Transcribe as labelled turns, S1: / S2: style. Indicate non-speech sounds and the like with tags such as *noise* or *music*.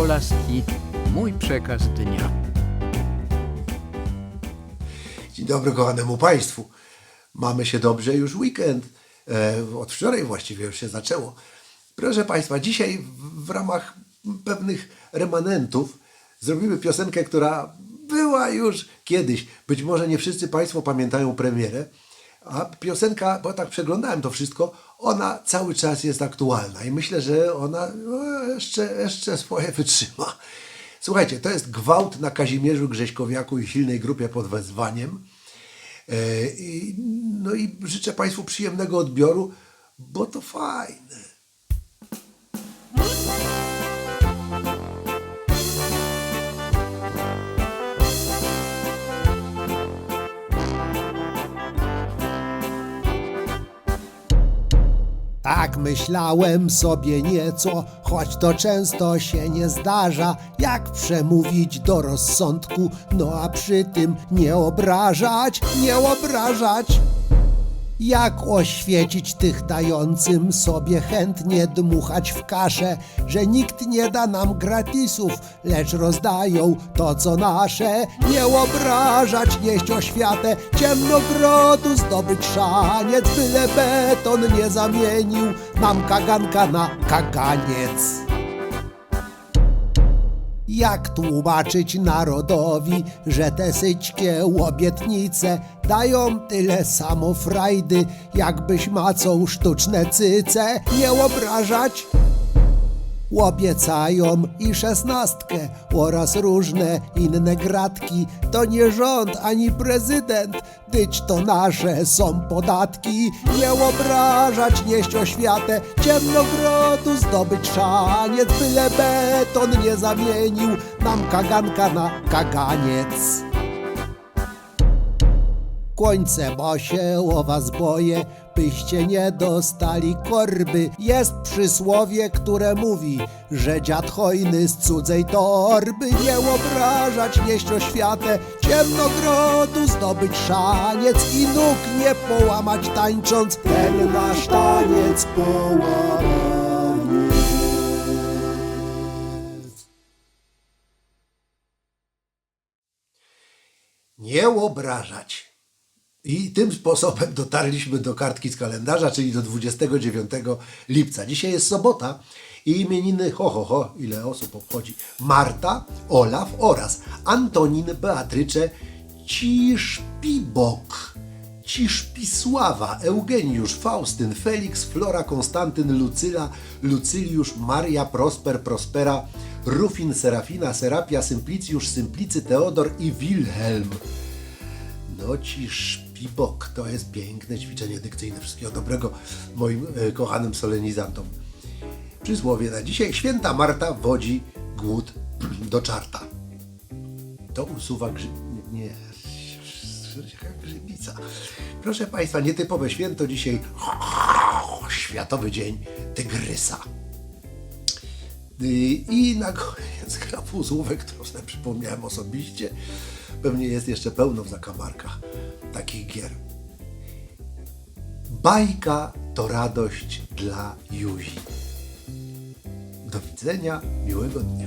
S1: Kolaski, mój przekaz dnia.
S2: Dzień dobry kochanemu Państwu. Mamy się dobrze, już weekend. E, od wczoraj właściwie już się zaczęło. Proszę Państwa, dzisiaj w, ramach pewnych remanentów zrobimy piosenkę, która była już kiedyś. Być może nie wszyscy Państwo pamiętają premierę, a piosenka, bo tak przeglądałem to wszystko, ona cały czas jest aktualna i myślę, że ona no, jeszcze, jeszcze swoje *laughs* wytrzyma. Słuchajcie, to jest gwałt na Kazimierzu Grześkowiaku i silnej grupie pod wezwaniem. E, No i życzę Państwu przyjemnego odbioru, bo to fajne.
S3: Tak myślałem sobie nieco, choć to często się nie zdarza, jak przemówić do rozsądku, no a przy tym nie obrażać, nie obrażać. Jak oświecić tych dającym sobie chętnie dmuchać w kaszę, że nikt nie da nam gratisów, lecz rozdają to co nasze. Nie obrażać, nieść oświatę, ciemnogrodu zdobyć szaniec, byle beton nie zamienił nam kaganka na kaganiec. Jak tłumaczyć narodowi, że te syćkie obietnice dają tyle samo frajdy, jakbyś macą sztuczne cyce nie obrażać? Obiecają i szesnastkę oraz różne inne gratki. To nie rząd ani prezydent, dyć to nasze są podatki. Nie obrażać, nieść oświatę, ciemnogrodu zdobyć szaniec, byle beton nie zamienił nam kaganka na kaganiec. Końce, bo się o was boję, byście nie dostali korby. Jest przysłowie, które mówi, że dziad hojny z cudzej torby. Nie obrażać, nieść oświatę, ciemnogrodu zdobyć szaniec i nóg nie połamać tańcząc. Ten nasz taniec połamany.
S2: Nie obrażać. I tym sposobem dotarliśmy do kartki z kalendarza, czyli do 29 lipca. Dzisiaj jest sobota i imieniny, ho, ho, ho, ile osób obchodzi. Marta, Olaf oraz Antonin Beatrycze Ciszpibok. Ciszpisława, Eugeniusz, Faustyn, Felix, Flora, Konstantyn, Lucyla, Lucyliusz, Maria, Prosper, Prospera, Rufin, Serafina, Serapia, Symplicjusz, Symplicy, Teodor i Wilhelm. No ci szpibok, to jest piękne ćwiczenie dykcyjne. Wszystkiego dobrego moim e, kochanym solenizantom. Przysłowie na dzisiaj. Święta Marta wodzi głód *clears throat* do czarta. To usuwa grzyb... Nie, grzybica. Proszę Państwa, nietypowe święto dzisiaj. *clears throat* Światowy Dzień Tygrysa. I na koniec *laughs* gra półsłówek, którą sobie przypomniałem osobiście. Pewnie jest jeszcze pełno w zakamarkach takich gier. Bajka to radość dla Juzi. Do widzenia, miłego dnia.